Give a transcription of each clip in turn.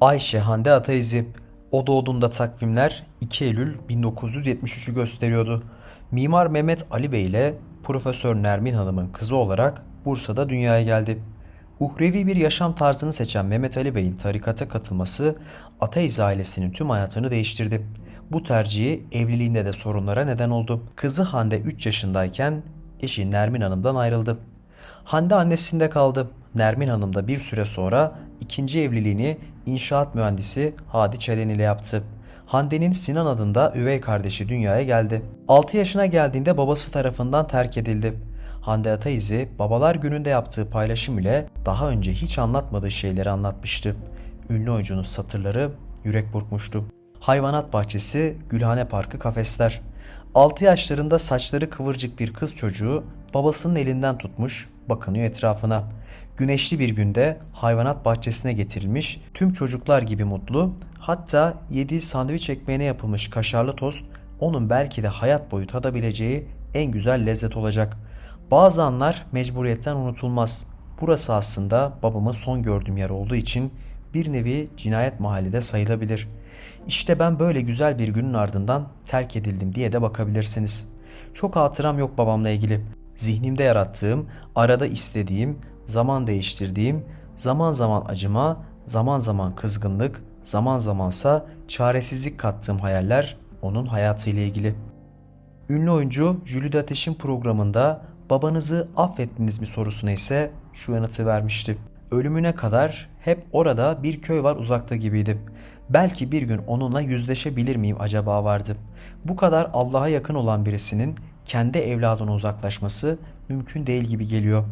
Ayşe Hande Ataizi. O doğduğunda takvimler 2 Eylül 1973'ü gösteriyordu. Mimar Mehmet Ali Bey ile Profesör Nermin Hanım'ın kızı olarak Bursa'da dünyaya geldi. Uhrevi bir yaşam tarzını seçen Mehmet Ali Bey'in tarikata katılması Ataizi ailesinin tüm hayatını değiştirdi. Bu tercihi evliliğinde de sorunlara neden oldu. Kızı Hande 3 yaşındayken eşi Nermin Hanım'dan ayrıldı. Hande annesinde kaldı. Nermin Hanım da bir süre sonra ikinci evliliğini inşaat mühendisi Hadi Çelen ile yaptı. Hande'nin Sinan adında üvey kardeşi dünyaya geldi. 6 yaşına geldiğinde babası tarafından terk edildi. Hande Ataizi babalar gününde yaptığı paylaşım ile daha önce hiç anlatmadığı şeyleri anlatmıştı. Ünlü oyuncunun satırları yürek burkmuştu. Hayvanat bahçesi, Gülhane Parkı, kafesler. 6 yaşlarında saçları kıvırcık bir kız çocuğu babasının elinden tutmuş, bakınıyor etrafına. Güneşli bir günde hayvanat bahçesine getirilmiş, tüm çocuklar gibi mutlu, hatta yediği sandviç ekmeğine yapılmış kaşarlı tost onun belki de hayat boyu tadabileceği en güzel lezzet olacak. Bazı anlar mecburiyetten unutulmaz. Burası aslında babamı son gördüğüm yer olduğu için bir nevi cinayet mahalli de sayılabilir. İşte ben böyle güzel bir günün ardından terk edildim diye de bakabilirsiniz. Çok hatıram yok babamla ilgili. Zihnimde yarattığım, arada istediğim, zaman değiştirdiğim, zaman zaman acıma, zaman zaman kızgınlık, zaman zamansa çaresizlik kattığım hayaller onun hayatıyla ilgili. Ünlü oyuncu Jülide Ateş'in programında babanızı affettiniz mi sorusuna ise şu yanıtı vermişti. Ölümüne kadar hep orada bir köy var uzakta gibiydi. Belki bir gün onunla yüzleşebilir miyim acaba vardı. Bu kadar Allah'a yakın olan birisinin kendi evladına uzaklaşması mümkün değil gibi geliyor.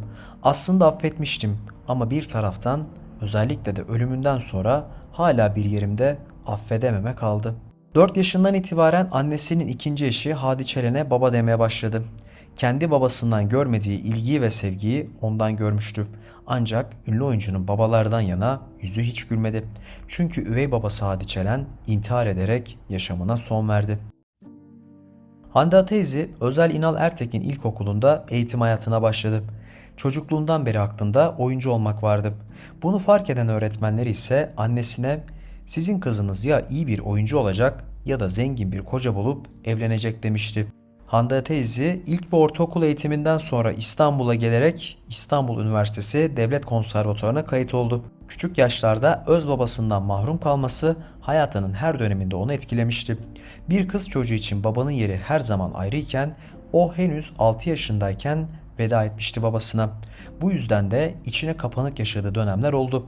Aslında affetmiştim ama bir taraftan özellikle de ölümünden sonra hala bir yerimde affedememe kaldı. 4 yaşından itibaren annesinin ikinci eşi Hadi Çelen'e baba demeye başladı. Kendi babasından görmediği ilgiyi ve sevgiyi ondan görmüştü. Ancak ünlü oyuncunun babalardan yana yüzü hiç gülmedi. Çünkü üvey babası Hadi Çelen intihar ederek yaşamına son verdi. Hande Ataizi Özel İnal Ertekin İlkokulu'nda eğitim hayatına başladı. Çocukluğundan beri aklında oyuncu olmak vardı. Bunu fark eden öğretmenleri ise annesine sizin kızınız ya iyi bir oyuncu olacak ya da zengin bir koca bulup evlenecek demişti. Hande Ataizi ilk ve ortaokul eğitiminden sonra İstanbul'a gelerek İstanbul Üniversitesi Devlet Konservatuvarı'na kayıt oldu. Küçük yaşlarda öz babasından mahrum kalması hayatının her döneminde onu etkilemişti. Bir kız çocuğu için babanın yeri her zaman ayrıyken o henüz 6 yaşındayken veda etmişti babasına. Bu yüzden de içine kapanık yaşadığı dönemler oldu.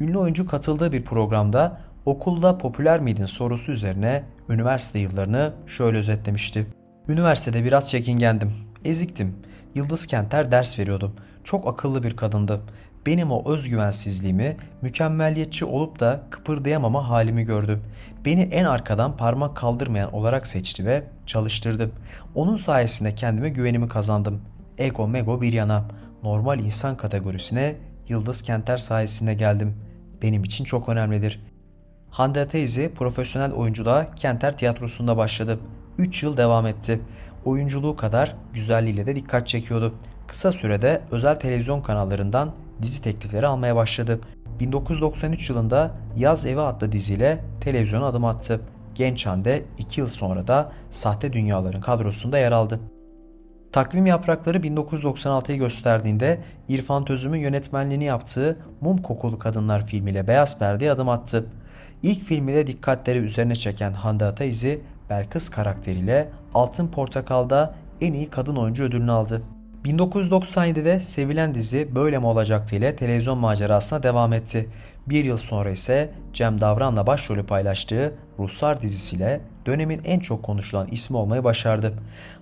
Ünlü oyuncu katıldığı bir programda okulda popüler miydin sorusu üzerine üniversite yıllarını şöyle özetlemişti. Üniversitede biraz çekingendim. Eziktim. Yıldız Kenter ders veriyordu. Çok akıllı bir kadındı. Benim o özgüvensizliğimi, mükemmelliyetçi olup da kıpırdayamama halimi gördü. Beni en arkadan parmak kaldırmayan olarak seçti ve çalıştırdı. Onun sayesinde kendime güvenimi kazandım. Ego mego bir yana. Normal insan kategorisine Yıldız Kenter sayesinde geldim. Benim için çok önemlidir. Hande Ataizi profesyonel oyunculuğa Kenter Tiyatrosu'nda başladı. 3 yıl devam etti. Oyunculuğu kadar güzelliğiyle de dikkat çekiyordu. Kısa sürede özel televizyon kanallarından dizi teklifleri almaya başladı. 1993 yılında Yaz Evi adlı diziyle televizyona adım attı. Genç Hande 2 yıl sonra da Sahte Dünyaların kadrosunda yer aldı. Takvim Yaprakları 1996'yı gösterdiğinde İrfan Tözüm'ün yönetmenliğini yaptığı Mum Kokulu Kadınlar filmiyle Beyaz Perde'ye adım attı. İlk filminde dikkatleri üzerine çeken Hande Ataizi, Belkıs karakteriyle Altın Portakal'da en iyi kadın oyuncu ödülünü aldı. 1997'de sevilen dizi Böyle mi olacaktı ile televizyon macerasına devam etti. Bir yıl sonra ise Cem Davran'la başrolü paylaştığı Ruslar dizisiyle dönemin en çok konuşulan ismi olmayı başardı.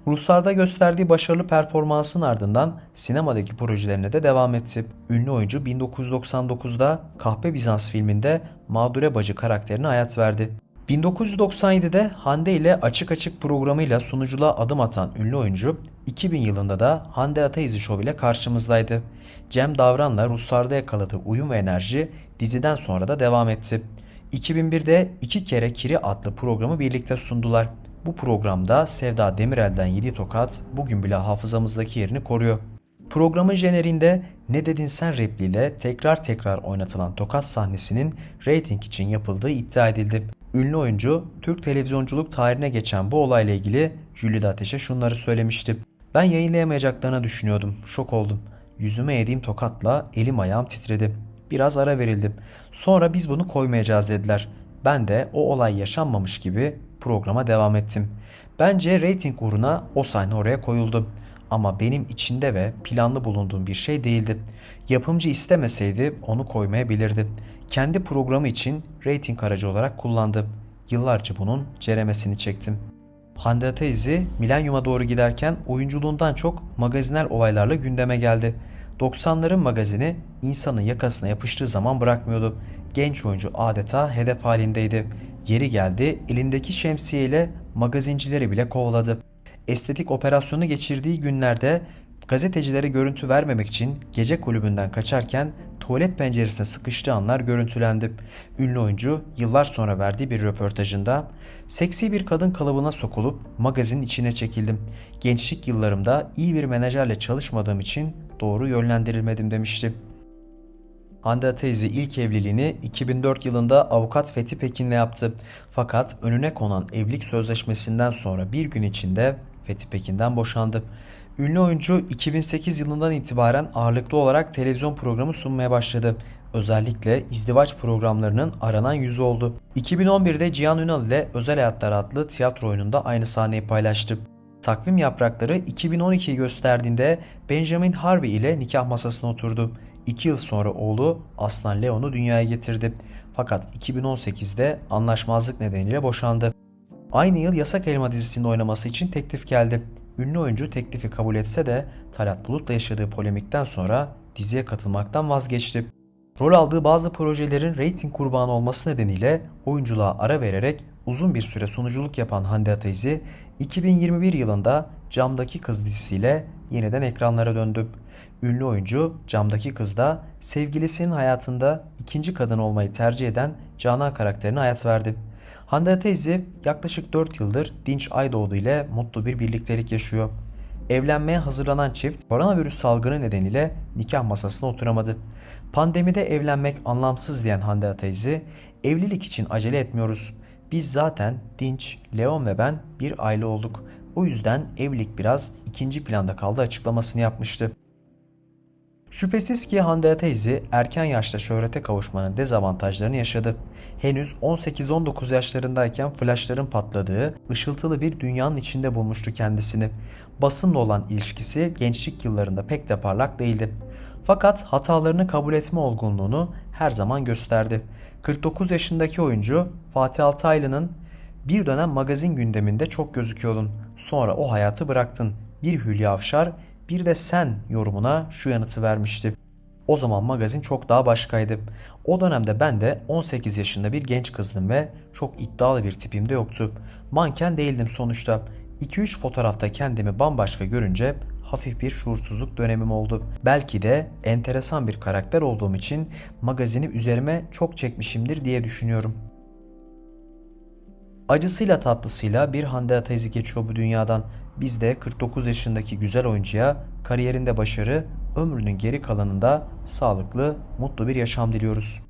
Ruslar'da gösterdiği başarılı performansın ardından sinemadaki projelerine de devam etti. Ünlü oyuncu 1999'da Kahpe Bizans filminde Mağdure Bacı karakterine hayat verdi. 1997'de Hande ile Açık Açık programıyla sunuculuğa adım atan ünlü oyuncu 2000 yılında da Hande Ataizi Show ile karşımızdaydı. Cem Davran'la Ruslar'da yakaladığı uyum ve enerji diziden sonra da devam etti. 2001'de iki kere Kiri adlı programı birlikte sundular. Bu programda Sevda Demirel'den yedi tokat bugün bile hafızamızdaki yerini koruyor. Programın jenerinde Ne Dedin Sen repliğiyle tekrar tekrar oynatılan tokat sahnesinin reyting için yapıldığı iddia edildi. Ünlü oyuncu Türk televizyonculuk tarihine geçen bu olayla ilgili Jülide Ateş'e şunları söylemişti. Ben yayınlayamayacaklarını düşünüyordum. Şok oldum. Yüzüme yediğim tokatla elim ayağım titredi. Biraz ara verildim. Sonra biz bunu koymayacağız dediler. Ben de o olay yaşanmamış gibi programa devam ettim. Bence reyting uğruna o sahne oraya koyuldu. Ama benim içinde ve planlı bulunduğum bir şey değildi. Yapımcı istemeseydi onu koymayabilirdi. Kendi programı için reyting aracı olarak kullandı. Yıllarca bunun ceremesini çektim. Hande Ataizi milenyuma doğru giderken oyunculuğundan çok magazinel olaylarla gündeme geldi. 90'ların magazini insanın yakasına yapıştığı zaman bırakmıyordu. Genç oyuncu adeta hedef halindeydi. Yeri geldi elindeki şemsiyeyle magazincileri bile kovaladı. Estetik operasyonu geçirdiği günlerde gazetecilere görüntü vermemek için gece kulübünden kaçarken tuvalet penceresine sıkıştığı anlar görüntülendi. Ünlü oyuncu yıllar sonra verdiği bir röportajında seksi bir kadın kalıbına sokulup magazinin içine çekildim. Gençlik yıllarımda iyi bir menajerle çalışmadığım için doğru yönlendirilmedim demişti. Hande Ataizi ilk evliliğini 2004 yılında avukat Fethi Pekin'le yaptı. Fakat önüne konan evlilik sözleşmesinden sonra bir gün içinde Fethi Pekin'den boşandı. Ünlü oyuncu 2008 yılından itibaren ağırlıklı olarak televizyon programı sunmaya başladı. Özellikle izdivaç programlarının aranan yüzü oldu. 2011'de Cihan Ünal ile Özel Hayatlar adlı tiyatro oyununda aynı sahneyi paylaştı. Takvim yaprakları 2012'yi gösterdiğinde Benjamin Harvey ile nikah masasına oturdu. 2 yıl sonra oğlu Aslan Leon'u dünyaya getirdi. Fakat 2018'de anlaşmazlık nedeniyle boşandı. Aynı yıl Yasak Elma dizisinde oynaması için teklif geldi. Ünlü oyuncu teklifi kabul etse de Talat Bulut'la yaşadığı polemikten sonra diziye katılmaktan vazgeçti. Rol aldığı bazı projelerin reyting kurbanı olması nedeniyle oyunculuğa ara vererek uzun bir süre sunuculuk yapan Hande Ataizi 2021 yılında Camdaki Kız dizisiyle yeniden ekranlara döndü. Ünlü oyuncu Camdaki Kız'da sevgilisinin hayatında ikinci kadın olmayı tercih eden Canan karakterine hayat verdi. Hande Ataizi yaklaşık 4 yıldır Dinç Aydoğdu ile mutlu bir birliktelik yaşıyor. Evlenmeye hazırlanan çift koronavirüs salgını nedeniyle nikah masasına oturamadı. Pandemide evlenmek anlamsız diyen Hande Ataizi, evlilik için acele etmiyoruz. Biz zaten Dinç, Leon ve ben bir aile olduk. O yüzden evlilik biraz ikinci planda kaldı açıklamasını yapmıştı. Şüphesiz ki Hande Ataizi erken yaşta şöhrete kavuşmanın dezavantajlarını yaşadı. Henüz 18-19 yaşlarındayken flashların patladığı, ışıltılı bir dünyanın içinde bulmuştu kendisini. Basınla olan ilişkisi gençlik yıllarında pek de parlak değildi. Fakat hatalarını kabul etme olgunluğunu her zaman gösterdi. 49 yaşındaki oyuncu Fatih Altaylı'nın bir dönem magazin gündeminde çok gözüküyordun. Sonra o hayatı bıraktın. Bir Hülya Avşar bir de sen yorumuna şu yanıtı vermişti. O zaman magazin çok daha başkaydı. O dönemde ben de 18 yaşında bir genç kızdım ve çok iddialı bir tipim de yoktu. Manken değildim sonuçta. 2-3 fotoğrafta kendimi bambaşka görünce hafif bir şuursuzluk dönemim oldu. Belki de enteresan bir karakter olduğum için magazini üzerime çok çekmişimdir diye düşünüyorum. Acısıyla tatlısıyla bir Hande Ataizi geçiyor bu dünyadan. Biz de 49 yaşındaki güzel oyuncuya kariyerinde başarı, ömrünün geri kalanında sağlıklı, mutlu bir yaşam diliyoruz.